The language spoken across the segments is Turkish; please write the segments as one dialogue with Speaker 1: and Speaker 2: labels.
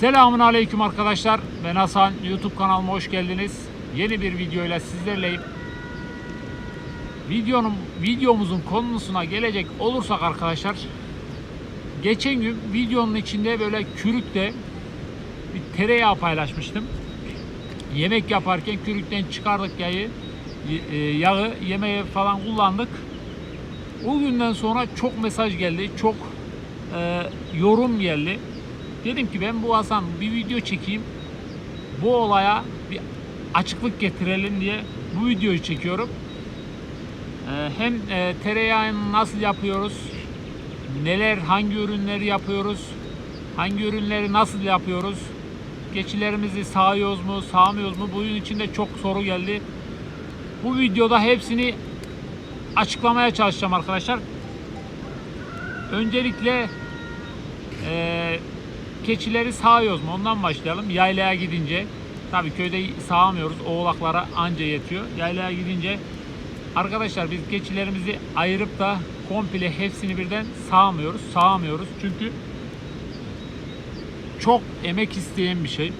Speaker 1: Selamun Aleyküm arkadaşlar. Ben Hasan. YouTube kanalıma hoş geldiniz. Yeni bir videoyla sizlerleyim. Videonun videomuzun konusuna gelecek olursak arkadaşlar geçen gün videonun içinde böyle kürükte bir tereyağı paylaşmıştım. Yemek yaparken kürükten çıkardık yağı, e, yağı yemeğe falan kullandık. O günden sonra çok mesaj geldi, çok e, yorum geldi. Dedim ki ben bu Hasan bir video çekeyim. Bu olaya bir açıklık getirelim diye bu videoyu çekiyorum. E, hem e, tereyağını nasıl yapıyoruz, neler, hangi ürünleri yapıyoruz, hangi ürünleri nasıl yapıyoruz, geçilerimizi sağıyoruz mu, sağmıyoruz mu? Bunun içinde çok soru geldi. Bu videoda hepsini açıklamaya çalışacağım arkadaşlar. Öncelikle eee, keçileri sağıyoruz mu? Ondan başlayalım. Yaylaya gidince tabii köyde sağamıyoruz. Oğlaklara anca yetiyor. Yaylaya gidince arkadaşlar biz keçilerimizi ayırıp da komple hepsini birden sağamıyoruz. Sağamıyoruz. Çünkü çok emek isteyen bir şey.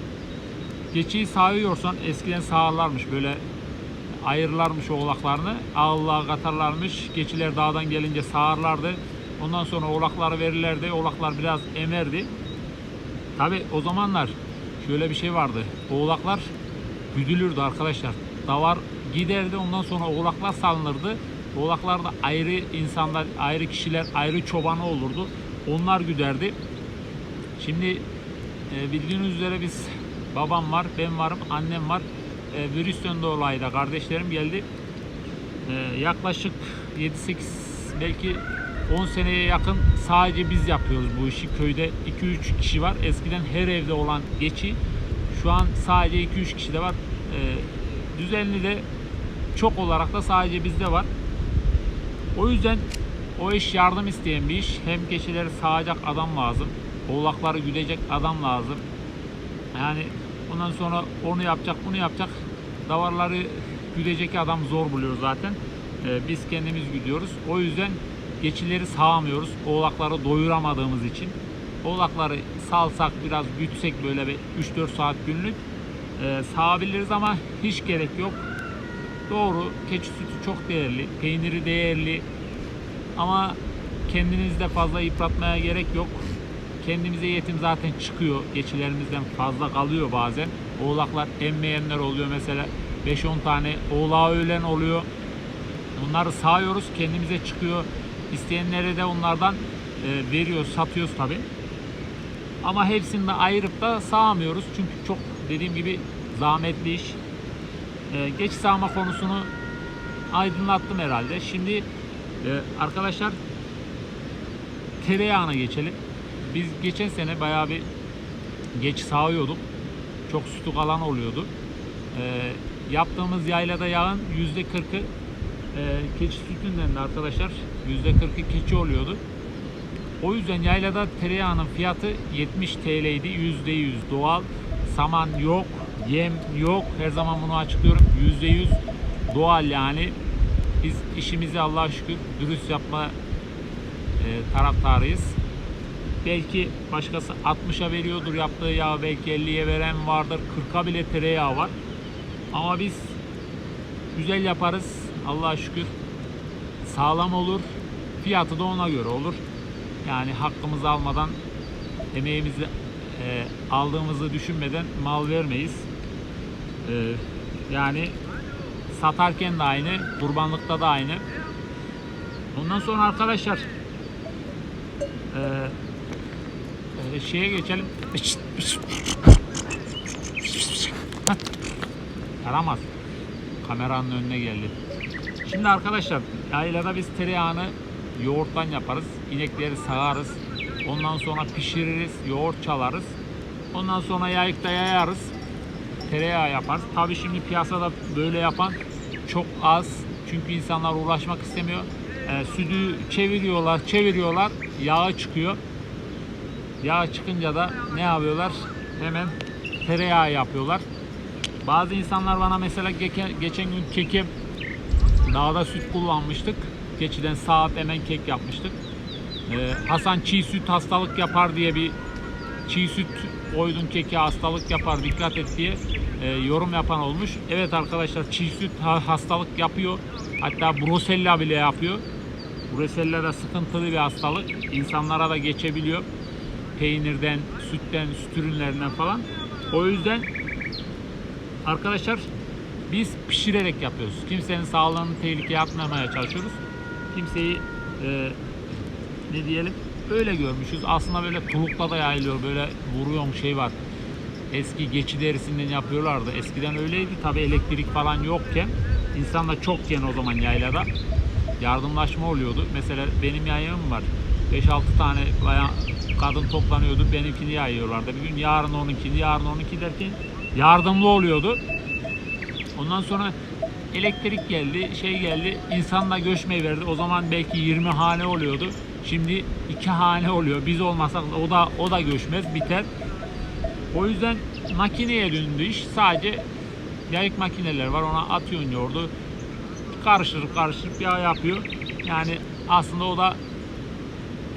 Speaker 1: Keçiyi sağıyorsan eskiden sağarlarmış böyle ayırlarmış oğlaklarını. Ağlığa katarlarmış. Keçiler dağdan gelince sağarlardı. Ondan sonra oğlakları verirlerdi. Oğlaklar biraz emerdi. Tabi o zamanlar şöyle bir şey vardı. Oğlaklar güdülürdü arkadaşlar. Davar giderdi ondan sonra oğlaklar salınırdı. Oğlaklar da ayrı insanlar, ayrı kişiler, ayrı çobanı olurdu. Onlar güderdi. Şimdi e, bildiğiniz üzere biz babam var, ben varım, annem var. E, virüsten dolayı da kardeşlerim geldi. E, yaklaşık 7-8 belki 10 seneye yakın sadece biz yapıyoruz bu işi. Köyde 2-3 kişi var. Eskiden her evde olan geçi şu an sadece 2-3 kişi de var. E, düzenli de çok olarak da sadece bizde var. O yüzden o iş yardım isteyen bir iş. Hem keçileri sağacak adam lazım. Oğlakları güdecek adam lazım. Yani ondan sonra onu yapacak, bunu yapacak. Davarları güdecek adam zor buluyor zaten. Ee, biz kendimiz güdüyoruz. O yüzden geçileri sağamıyoruz. Oğlakları doyuramadığımız için. Oğlakları salsak biraz gütsek böyle bir 3-4 saat günlük e, sağabiliriz ama hiç gerek yok. Doğru keçi sütü çok değerli, peyniri değerli ama kendinizi de fazla yıpratmaya gerek yok. Kendimize yetim zaten çıkıyor. Geçilerimizden fazla kalıyor bazen. Oğlaklar emmeyenler oluyor mesela. 5-10 tane oğlağı ölen oluyor. Bunları sağıyoruz. Kendimize çıkıyor. İsteyenlere de onlardan e, veriyoruz, satıyoruz tabi. Ama hepsini de ayırıp da sağamıyoruz. Çünkü çok dediğim gibi zahmetli iş. E, geç sağma konusunu aydınlattım herhalde. Şimdi e, arkadaşlar tereyağına geçelim. Biz geçen sene bayağı bir geç sağıyorduk. Çok sütü kalan oluyordu. Ee, yaptığımız yaylada yağın yüzde kırkı e, keçi sütünden de arkadaşlar yüzde kırkı keçi oluyordu. O yüzden yaylada tereyağının fiyatı 70 TL'ydi. Yüzde yüz doğal. Saman yok, yem yok. Her zaman bunu açıklıyorum. Yüzde yüz doğal yani. Biz işimizi Allah'a şükür dürüst yapma e, taraftarıyız. Belki başkası 60'a veriyordur yaptığı yağ, belki 50'ye veren vardır, 40'a bile tereyağı var. Ama biz güzel yaparız Allah'a şükür. Sağlam olur, fiyatı da ona göre olur. Yani hakkımızı almadan, emeğimizi e, aldığımızı düşünmeden mal vermeyiz. E, yani satarken de aynı, kurbanlıkta da aynı. Ondan sonra arkadaşlar e, ee, şeye geçelim. Yaramaz. Kameranın önüne geldi. Şimdi arkadaşlar yaylada biz tereyağını yoğurttan yaparız. İnekleri sağarız. Ondan sonra pişiririz. Yoğurt çalarız. Ondan sonra yayıkta yayarız. Tereyağı yaparız. Tabi şimdi piyasada böyle yapan çok az. Çünkü insanlar uğraşmak istemiyor. Ee, sütü çeviriyorlar, çeviriyorlar. Yağı çıkıyor. Yağ çıkınca da ne yapıyorlar? Hemen tereyağı yapıyorlar. Bazı insanlar bana mesela geçen, geçen gün keki dağda süt kullanmıştık. Keçiden sağıp hemen kek yapmıştık. Ee, Hasan çiğ süt hastalık yapar diye bir çiğ süt koydun keki hastalık yapar dikkat et diye e, yorum yapan olmuş. Evet arkadaşlar çiğ süt ha- hastalık yapıyor. Hatta brusella bile yapıyor. Brusella da sıkıntılı bir hastalık. İnsanlara da geçebiliyor. Peynirden, sütten, süt ürünlerinden falan. O yüzden arkadaşlar biz pişirerek yapıyoruz. Kimsenin sağlığını tehlikeye atmamaya çalışıyoruz. Kimseyi e, ne diyelim öyle görmüşüz. Aslında böyle tulukla da yayılıyor. Böyle vuruyor şey var. Eski geçi derisinden yapıyorlardı. Eskiden öyleydi. Tabi elektrik falan yokken insan da çokken o zaman yaylada yardımlaşma oluyordu. Mesela benim yayığım var. 5-6 tane bayan kadın toplanıyordu. Benimkini yayıyorlardı. Bir gün yarın onunkini, yarın onunki derken yardımlı oluyordu. Ondan sonra elektrik geldi, şey geldi. İnsanla göçmeyi verdi. O zaman belki 20 hane oluyordu. Şimdi 2 hane oluyor. Biz olmasak o da o da göçmez, biter. O yüzden makineye döndü iş. Sadece yayık makineler var. Ona atıyorsun yoğurdu. Karıştırıp karıştırıp yağ yapıyor. Yani aslında o da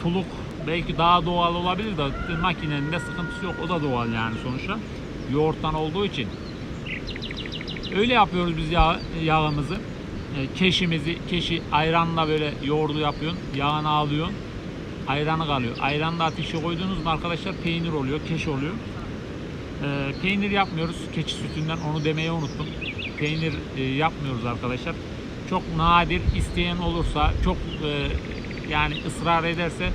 Speaker 1: tuluk belki daha doğal olabilir de makinenin de sıkıntısı yok. O da doğal yani sonuçta. Yoğurttan olduğu için. Öyle yapıyoruz biz yağ, yağımızı. E, keşimizi, keşi ayranla böyle yoğurdu yapıyorsun. Yağını alıyorsun. Ayranı kalıyor. Ayranı da ateşe koyduğunuz mu arkadaşlar peynir oluyor, keş oluyor. E, peynir yapmıyoruz keçi sütünden onu demeye unuttum. Peynir e, yapmıyoruz arkadaşlar. Çok nadir isteyen olursa çok e, yani ısrar ederse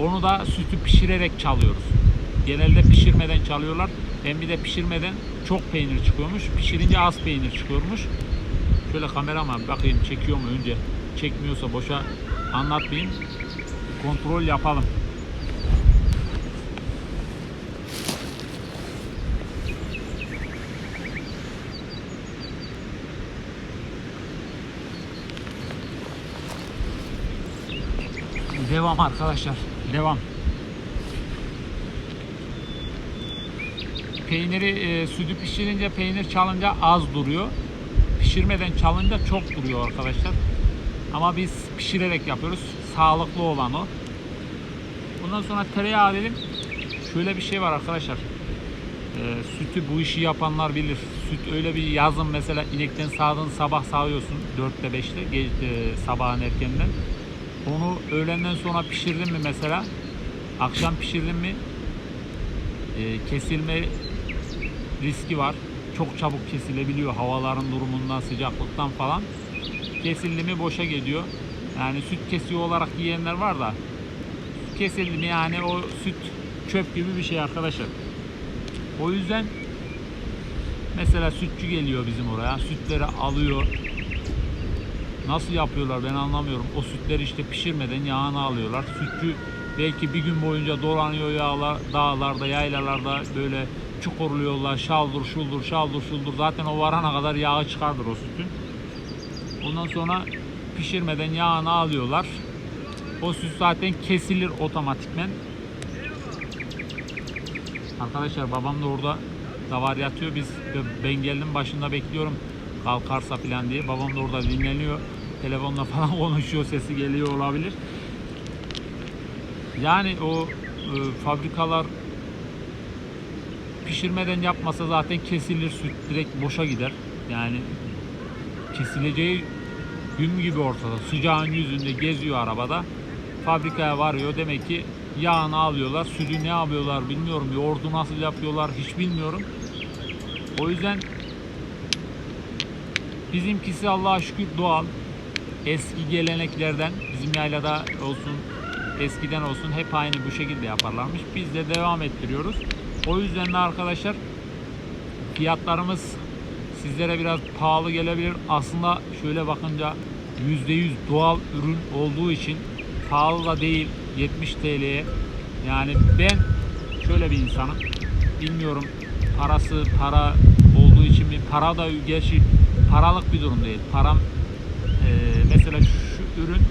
Speaker 1: onu da sütü pişirerek çalıyoruz. Genelde pişirmeden çalıyorlar. Hem bir de pişirmeden çok peynir çıkıyormuş. Pişirince az peynir çıkıyormuş. Şöyle kameraman bakayım çekiyor mu önce. Çekmiyorsa boşa anlatmayayım. Kontrol yapalım. Devam arkadaşlar. Devam. Peyniri e, sütü pişirince peynir çalınca az duruyor. Pişirmeden çalınca çok duruyor arkadaşlar. Ama biz pişirerek yapıyoruz. Sağlıklı olan o. Bundan sonra tereyağı dedim. Şöyle bir şey var arkadaşlar. E, sütü bu işi yapanlar bilir. Süt öyle bir yazın mesela inekten sağdın sabah sağıyorsun 4'te 5'te ge- e, sabahın erkeninden. Onu öğlenden sonra pişirdin mi mesela akşam pişirdin mi e, kesilme riski var. Çok çabuk kesilebiliyor havaların durumundan, sıcaklıktan falan. Kesildi mi boşa gidiyor. Yani süt kesiyor olarak yiyenler var da kesildi mi yani o süt çöp gibi bir şey arkadaşlar. O yüzden mesela sütçü geliyor bizim oraya. Sütleri alıyor. Nasıl yapıyorlar ben anlamıyorum. O sütleri işte pişirmeden yağını alıyorlar. Sütçü belki bir gün boyunca dolanıyor yağlar, dağlarda, yaylalarda böyle çukurluyorlar. Şaldır, şuldur, şaldır, şuldur. Zaten o varana kadar yağı çıkardır o sütün. Ondan sonra pişirmeden yağını alıyorlar. O süt zaten kesilir otomatikmen. Arkadaşlar babam da orada davar yatıyor. Biz ben geldim başında bekliyorum kalkarsa falan diye. Babam da orada dinleniyor. Telefonla falan konuşuyor. Sesi geliyor olabilir. Yani o e, fabrikalar pişirmeden yapmasa zaten kesilir süt direkt boşa gider. Yani kesileceği gün gibi ortada. Sıcağın yüzünde geziyor arabada. Fabrikaya varıyor. Demek ki yağını alıyorlar. Sütü ne yapıyorlar bilmiyorum. Yoğurdu nasıl yapıyorlar hiç bilmiyorum. O yüzden bizimkisi Allah'a şükür doğal. Eski geleneklerden bizim yaylada olsun eskiden olsun hep aynı bu şekilde yaparlarmış. Biz de devam ettiriyoruz. O yüzden de arkadaşlar fiyatlarımız sizlere biraz pahalı gelebilir. Aslında şöyle bakınca %100 doğal ürün olduğu için pahalı da değil 70 TL'ye. Yani ben şöyle bir insanım. Bilmiyorum parası para olduğu için mi? Para da gerçi paralık bir durum değil. Param e, mesela şu ürün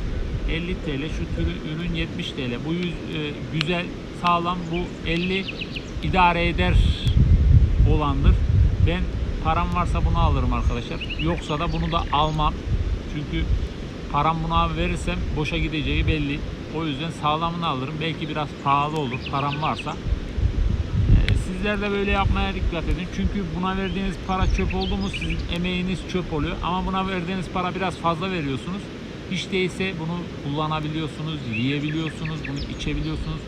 Speaker 1: 50 TL, şu türü ürün 70 TL. Bu yüz, e, güzel, sağlam. Bu 50 idare eder olandır. Ben param varsa bunu alırım arkadaşlar. Yoksa da bunu da almam. Çünkü param buna verirsem boşa gideceği belli. O yüzden sağlamını alırım. Belki biraz pahalı olur param varsa. Ee, Sizler de böyle yapmaya dikkat edin. Çünkü buna verdiğiniz para çöp oldu mu sizin emeğiniz çöp oluyor. Ama buna verdiğiniz para biraz fazla veriyorsunuz. Hiç değilse bunu kullanabiliyorsunuz, yiyebiliyorsunuz, bunu içebiliyorsunuz.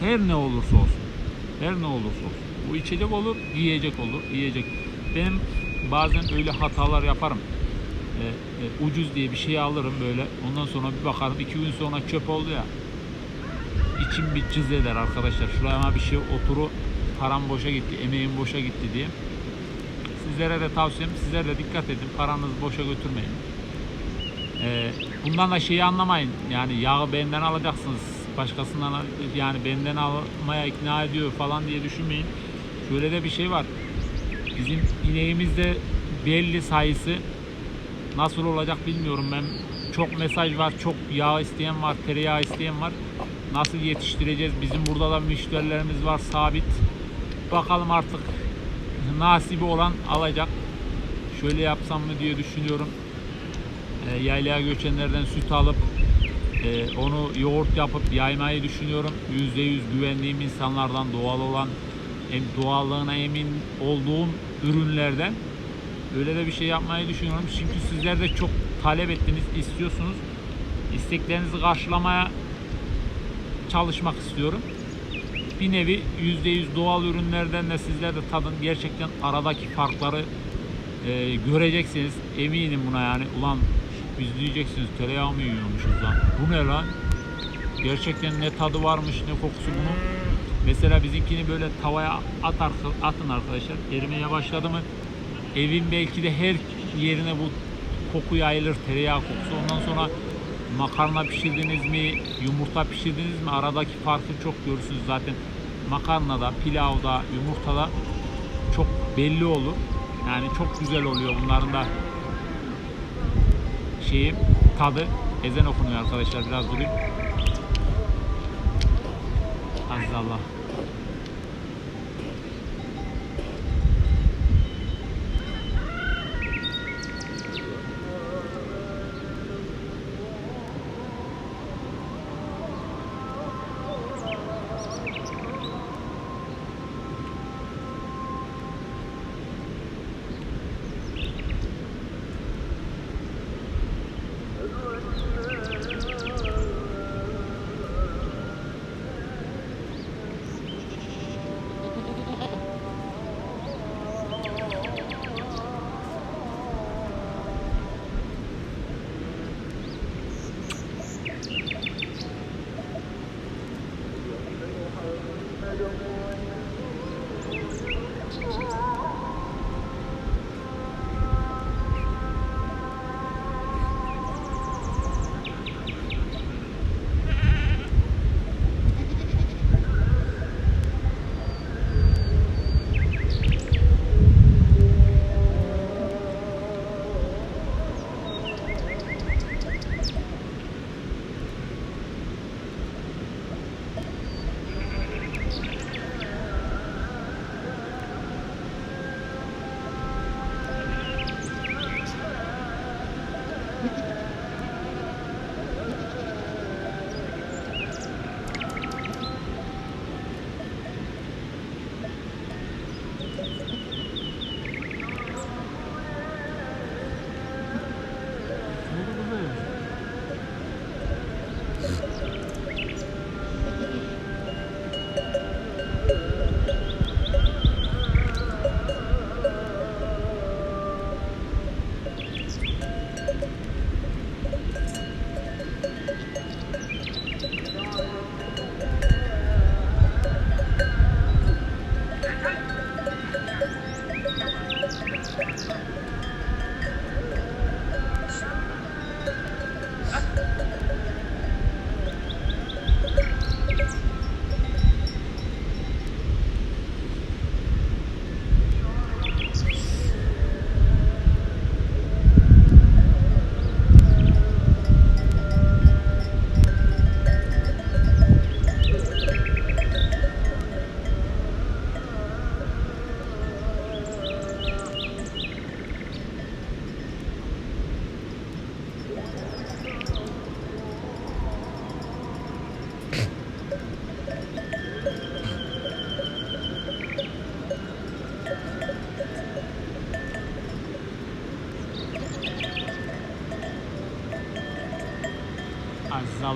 Speaker 1: Her ne olursa olsun. Her ne olursa olsun. Bu içecek olur, yiyecek olur, yiyecek. Benim bazen öyle hatalar yaparım. Ee, e, ucuz diye bir şey alırım böyle. Ondan sonra bir bakarım iki gün sonra çöp oldu ya. İçim bir cız eder arkadaşlar. Şuraya bir şey oturu param boşa gitti, emeğim boşa gitti diye. Sizlere de tavsiyem, sizler de dikkat edin. Paranızı boşa götürmeyin. Ee, bundan da şeyi anlamayın. Yani yağı benden alacaksınız. Başkasından yani benden almaya ikna ediyor falan diye düşünmeyin. Şöyle de bir şey var. Bizim ineğimizde belli sayısı nasıl olacak bilmiyorum ben. Çok mesaj var, çok yağ isteyen var, tereyağı isteyen var. Nasıl yetiştireceğiz? Bizim burada da müşterilerimiz var sabit. Bakalım artık nasibi olan alacak. Şöyle yapsam mı diye düşünüyorum. E, yaylaya göçenlerden süt alıp e, onu yoğurt yapıp yaymayı düşünüyorum. %100 güvendiğim insanlardan doğal olan em, doğallığına emin olduğum ürünlerden öyle de bir şey yapmayı düşünüyorum. Çünkü sizler de çok talep ettiniz, istiyorsunuz. İsteklerinizi karşılamaya çalışmak istiyorum. Bir nevi %100 doğal ürünlerden de sizler de tadın. Gerçekten aradaki farkları e, göreceksiniz. Eminim buna yani. Ulan biz diyeceksiniz tereyağı mı yiyormuşuz lan? Bu ne lan? Gerçekten ne tadı varmış ne kokusu bunun. Mesela bizimkini böyle tavaya at atın arkadaşlar. Erimeye başladı mı evin belki de her yerine bu koku yayılır. Tereyağı kokusu. Ondan sonra makarna pişirdiniz mi, yumurta pişirdiniz mi aradaki farkı çok görürsünüz zaten. Makarnada, pilavda, yumurtada çok belli olur. Yani çok güzel oluyor bunların da şeyi tadı ezan okunuyor arkadaşlar biraz durayım. Aziz.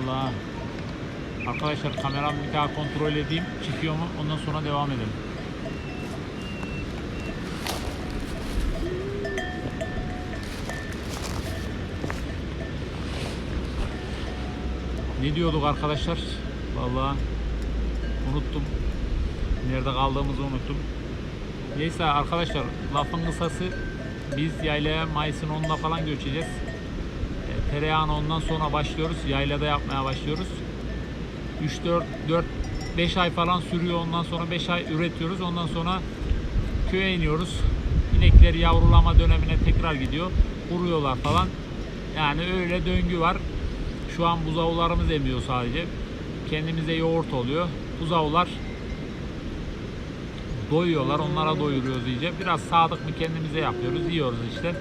Speaker 1: Allah. Arkadaşlar kameramı bir daha kontrol edeyim. Çıkıyor mu? Ondan sonra devam edelim. Ne diyorduk arkadaşlar? Vallahi unuttum. Nerede kaldığımızı unuttum. Neyse arkadaşlar lafın kısası biz yaylaya Mayıs'ın 10'unda falan göçeceğiz. Tereyağını ondan sonra başlıyoruz. Yaylada yapmaya başlıyoruz. 3 4 4 5 ay falan sürüyor. Ondan sonra 5 ay üretiyoruz. Ondan sonra köye iniyoruz. İnekleri yavrulama dönemine tekrar gidiyor. Kuruyorlar falan. Yani öyle döngü var. Şu an buzağularımız emiyor sadece. Kendimize yoğurt oluyor. Buzağular doyuyorlar. Onlara doyuruyoruz iyice. Biraz sadık mı kendimize yapıyoruz. Yiyoruz işte.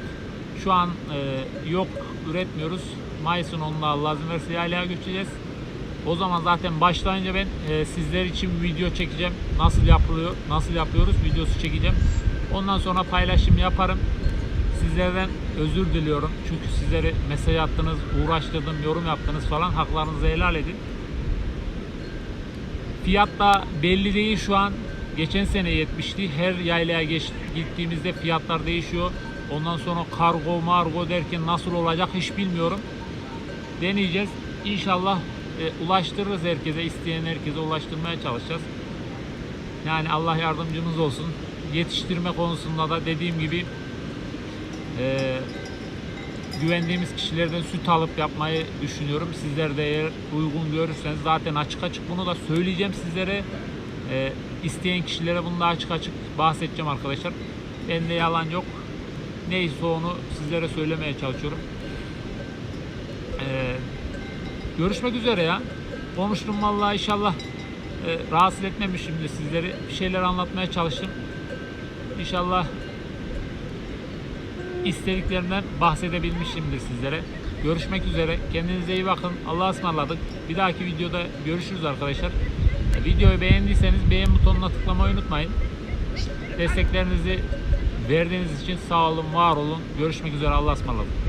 Speaker 1: Şu an e, yok üretmiyoruz. Mayıs'ın 10'unda Allah izin verirse yaylaya göçeceğiz. O zaman zaten başlayınca ben e, sizler için video çekeceğim. Nasıl yapılıyor, nasıl yapıyoruz videosu çekeceğim. Ondan sonra paylaşım yaparım. Sizlerden özür diliyorum. Çünkü sizleri mesaj attınız, uğraştırdım, yorum yaptınız falan. Haklarınızı helal edin. Fiyat da belli değil şu an. Geçen sene 70'ti. Her yaylaya geç, gittiğimizde fiyatlar değişiyor. Ondan sonra kargo margo derken nasıl olacak hiç bilmiyorum. Deneyeceğiz. İnşallah e, ulaştırırız herkese. isteyen herkese ulaştırmaya çalışacağız. Yani Allah yardımcımız olsun. Yetiştirme konusunda da dediğim gibi e, güvendiğimiz kişilerden süt alıp yapmayı düşünüyorum. Sizler de eğer uygun görürseniz zaten açık açık bunu da söyleyeceğim sizlere. E, isteyen kişilere bunu da açık açık bahsedeceğim arkadaşlar. Bende yalan yok. Neyse onu sizlere söylemeye çalışıyorum. E, görüşmek üzere ya. Konuştum vallahi inşallah e, rahatsız etmemişimdir sizleri. Bir şeyler anlatmaya çalıştım. İnşallah istediklerimden bahsedebilmişimdir sizlere. Görüşmek üzere. Kendinize iyi bakın. Allah'a ısmarladık. Bir dahaki videoda görüşürüz arkadaşlar. E, Videoyu beğendiyseniz beğen butonuna tıklamayı unutmayın. Desteklerinizi verdiğiniz için sağ olun, var olun. Görüşmek üzere. Allah'a ısmarladık.